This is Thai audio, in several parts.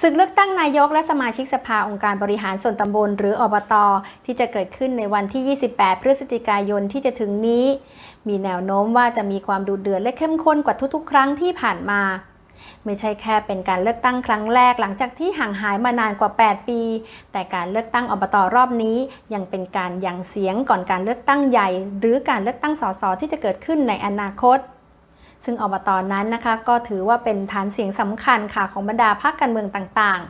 ศึกเลือกตั้งนายกและสมาชิกสภาองค์การบริหารส่วนตำบลหรืออบตที่จะเกิดขึ้นในวันที่ 28 พฤศจิกายนที่จะถึงนี้ มีแนวโน้มว่าจะมีความดุเดือดและเข้มข้นกว่าทุกๆ ครั้งที่ผ่านมา ไม่ใช่แค่เป็นการเลือกตั้งครั้งแรกหลังจากที่ห่างหายมานานกว่า 8 ปี แต่การเลือกตั้งอบตรอบนี้ยังเป็นการยังเสียงก่อนการเลือกตั้งใหญ่ หรือการเลือกตั้งสสที่จะเกิดขึ้นในอนาคต ซึ่งอบตอนนั้นนะคะก็ถือว่าเป็นฐานเสียงสำคัญค่ะของบรรดาพรรคการเมืองต่าง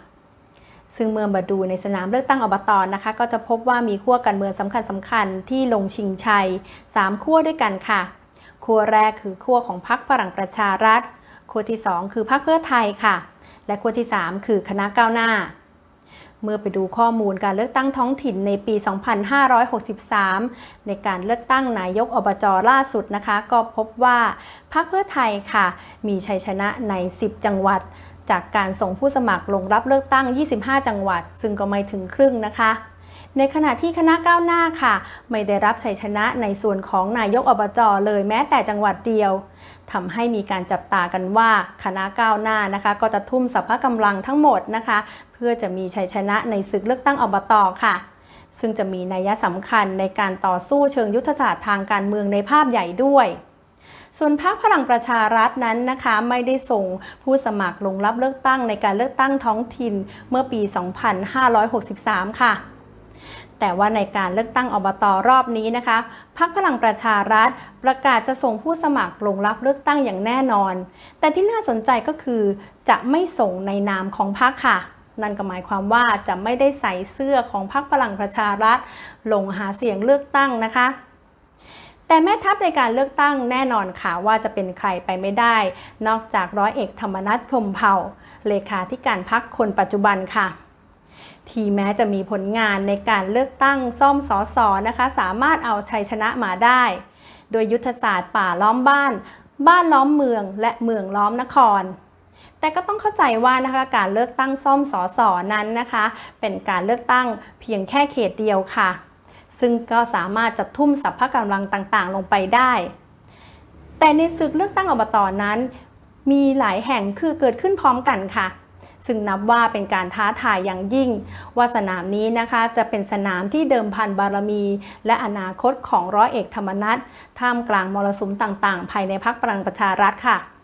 ๆ ซึ่งเมื่อมาดูในสนามเลือกตั้งอบตอนนะคะ ก็จะพบว่ามีขั้วการเมืองสำคัญสำคัญๆที่ลงชิงชัย 3 ขั้วด้วยกันค่ะขั้วแรกคือขั้วของพรรคพลังประชารัฐขั้วที่ 2 คือพรรคเพื่อไทยค่ะ และขั้วที่ 3 คือคณะก้าวหน้า เมื่อไปดูข้อมูลการเลือกตั้งท้องถิ่นในปี 2563 ในการเลือกตั้งนายกอบจล่าสุดนะคะ ก็พบว่าพรรคเพื่อไทยค่ะ มีชัยชนะใน 10 จังหวัด จากการส่งผู้สมัครลงรับเลือกตั้ง 25 จังหวัด ซึ่งก็ไม่ถึงครึ่งนะคะ ในขณะที่คณะก้าวหน้าค่ะ ไม่ได้รับชัยชนะในส่วนของนายกอบจอเลยแม้แต่จังหวัดเดียวทำให้มีการจับตากันว่าคณะก้าวหน้านะคะ ก็จะทุ่มสรรพกำลังทั้งหมดนะคะ เพื่อจะมีชัยชนะในศึกเลือกตั้งอบตอค่ะ ซึ่งจะมีนัยสำคัญในการต่อสู้เชิงยุทธศาสตร์ทางการเมืองในภาพใหญ่ด้วยส่วนพรรคพลังประชารัฐนั้นนะคะ ไม่ได้ส่งผู้สมัครลงรับเลือกตั้งในการเลือกตั้งท้องถิ่นเมื่อปี 2563 ค่ะ แต่ว่าในการเลือกตั้งอบตรอบนี้นะคะพรรคพลังประชารัฐประกาศจะส่งผู้สมัครลงรับเลือกตั้งอย่างแน่นอน แต่ที่น่าสนใจก็คือ จะไม่ส่งในนามของพรรคค่ะ นั่นก็หมายความว่าจะไม่ได้ใส่เสื้อของพรรคพลังประชารัฐลงหาเสียงเลือกตั้งนะคะแต่แม่ทัพในการเลือกตั้งแน่นอนค่ะว่าจะเป็นใครไปไม่ได้ นอกจากร้อยเอกธรรมนัฐพรมเผ่าเลขาธิการพรรคคนปัจจุบันค่ะ ทีแม้จะมีผลงานในการเลือกตั้งซ่อมสอสอนะคะ สามารถเอาชัยชนะมาได้ โดยยุทธศาสตร์ป่าล้อมบ้าน บ้านล้อมเมือง และเมืองล้อมนคร แต่ก็ต้องเข้าใจว่านะคะการเลือกตั้งซ่อมสอสอนั้นนะคะ เป็นการเลือกตั้งเพียงแค่เขตเดียวค่ะ ซึ่งก็สามารถจะทุ่มสรรพกำลังต่างๆ ลงไปได้ แต่ในศึกเลือกตั้งอบตนั้น มีหลายแห่งคือเกิดขึ้นพร้อมกันค่ะ ซึ่งนับว่าเป็นการท้าทายอย่างยิ่ง ว่าสนามนี้นะคะจะเป็นสนามที่เดิมพันบารมี และอนาคตของร้อยเอกธรรมนัฐท่ามกลางมรสุมต่างๆ ภายในพักพลังประชารัฐค่ะ